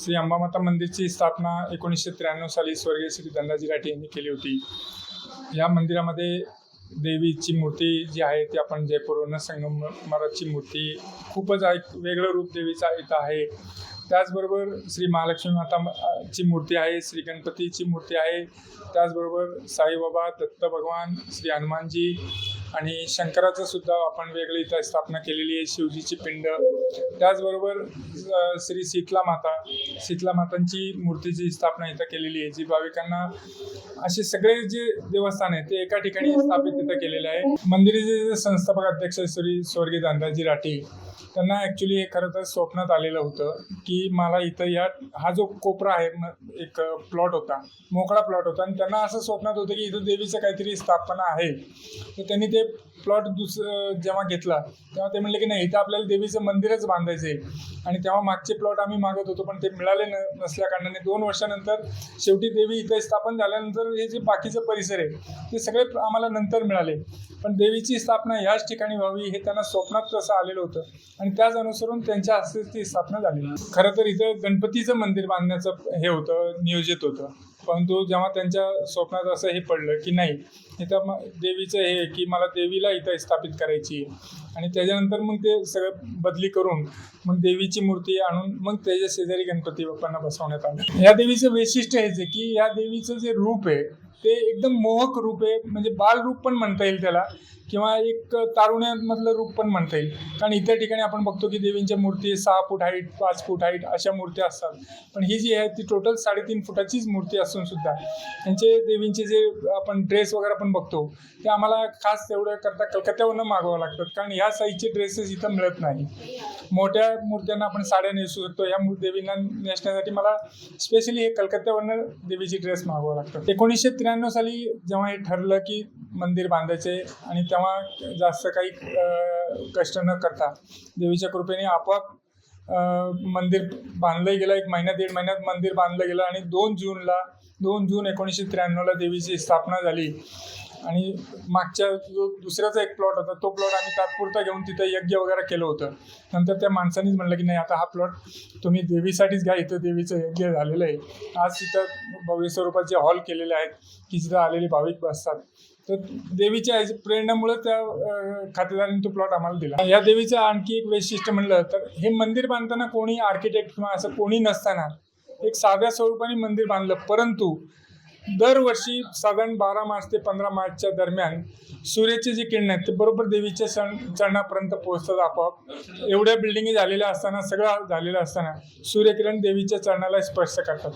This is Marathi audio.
श्री अंबामाता मंदिरची स्थापना एकोणीसशे त्र्याण्णव साली स्वर्गीय श्री धनराजी राठे यांनी केली होती. या मंदिरामध्ये देवीची मूर्ती जी आहे ती आपण जयपूरवरून संगमराची मूर्ती खूपच एक वेगळं रूप देवीचा इथं आहे. त्याचबरोबर श्री महालक्ष्मी माता ची मूर्ती आहे श्री गणपतीची मूर्ती आहे. त्याचबरोबर साईबाबा दत्त भगवान श्री हनुमानजी आणि शंकराचं सुद्धा आपण वेगळी इथं स्थापना केलेली आहे शिवजीची पिंड. त्याचबरोबर श्री शीतला माता. शीतला मातांची मूर्तीची स्थापना इथं केलेली आहे जी भाविकांना असे सगळे जे देवस्थान आहे ते एका ठिकाणी स्थापित इथं केलेले आहे. मंदिराचे जे संस्थापक अध्यक्ष श्री स्वर्गीय दानदाजी राठी त्यांना ॲक्च्युली हे खरं तर स्वप्नात आलेलं होतं की मला इथं या हा जो कोपरा आहे एक प्लॉट होता मोकळा प्लॉट होता. आणि त्यांना असं स्वप्नात होतं की इथं देवीचं काहीतरी स्थापना आहे. तर त्यांनी ते प्लॉट दुस जेव्हा घेतला तेव्हा ते म्हणले की नाही इथं आपल्याला देवीचं मंदिरच बांधायचं आहे आणि तेव्हा मागचे प्लॉट आम्ही मागत होतो पण ते मिळाले न नसल्या कारणाने दोन वर्षानंतर शेवटी देवी इथं स्थापन झाल्यानंतर हे जे बाकीचं परिसर आहे ते सगळे आम्हाला नंतर मिळाले. पण देवीची स्थापना ह्याच ठिकाणी व्हावी हे त्यांना स्वप्नात तसं आलेलं होतं. आणि त्याच अनुसरून त्यांच्या हस्ते ती स्थापना झाली. खरं तर इथं गणपतीचं मंदिर बांधण्याचं हे होतं नियोजित होतं. परंतु जेव्हा त्यांच्या स्वप्नात असं हे पडलं की नाही इथं मग देवीचं हे आहे की मला देवीला इथं स्थापित करायची आहे. आणि त्याच्यानंतर मग ते सगळं बदली करून मग देवीची मूर्ती आणून मग त्याच्या शेजारी गणपती बाप्पांना बसवण्यात आलं. या देवीचं वैशिष्ट्य हेच आहे की या देवीचं जे रूप आहे ते एकदम मोहक रूप आहे. म्हणजे बाल रूप पण म्हणता येईल त्याला. किंवा एक तारुण्यामधलं रूप पण म्हणता येईल. कारण इतर ठिकाणी आपण बघतो की देवींच्या मूर्ती सहा फूट हाईट पाच फूट हाईट अशा मूर्त्या असतात. पण ही जी आहे ती टोटल साडेतीन फुटाचीच मूर्ती असून सुद्धा त्यांचे देवींचे जे आपण ड्रेस वगैरे पण बघतो ते आम्हाला खास तेवढं करता कलकत्त्यावरनं मागवावं लागतात. कारण ह्या साईजचे ड्रेसेस इथं मिळत नाही. मोठ्या मूर्त्यांना आपण साड्या नेसू शकतो. या देवींना नेसण्यासाठी मला स्पेशली हे कलकत्त्यावरनं देवीची ड्रेस मागवावं लागतं. एकोणीसशे त्र्याण्णव साली जेव्हा हे ठरलं की मंदिर बांधायचे आणि तेव्हा जास्त काही कष्ट न करता देवीच्या कृपेने आपोआप मंदिर बांधलं गेलं. एक महिना दीड महिन्यात मंदिर बांधलं गेलं आणि दोन जूनला दोन जून एकोणीसशे त्र्याण्णवला देवीची स्थापना झाली. आणि मागच्या जो दुसऱ्याचा एक प्लॉट होता तो प्लॉट आम्ही तात्पुरता घेऊन तिथं यज्ञ वगैरे केलं होतं. नंतर त्या माणसानीच म्हणलं की नाही आता हा प्लॉट तुम्ही देवीसाठीच घ्या इथं देवीचं यज्ञ झालेलं आहे. आज तिथं भव्य स्वरूपाचे हॉल केलेले आहेत की जिथं आलेले भाविक बसतात. तर देवीच्या प्रेरणामुळे त्या खातेदारांनी तो प्लॉट आम्हाला दिला. या देवीचं आणखी एक वैशिष्ट्य म्हणलं तर हे मंदिर बांधताना कोणी आर्किटेक्ट किंवा असं कोणी नसताना एक साध्या स्वरूपाने मंदिर बांधलं परंतु दरवर्षी साधारण बारा मार्च ते पंधरा मार्चच्या दरम्यान सूर्याचे जे किरण आहेत ते बरोबर देवीच्या सण चरणापर्यंत पोहोचतात आपोआप. एवढ्या बिल्डिंगी झालेल्या असताना सगळं झालेलं असताना सूर्यकिरण देवीच्या चरणाला स्पर्श करतात.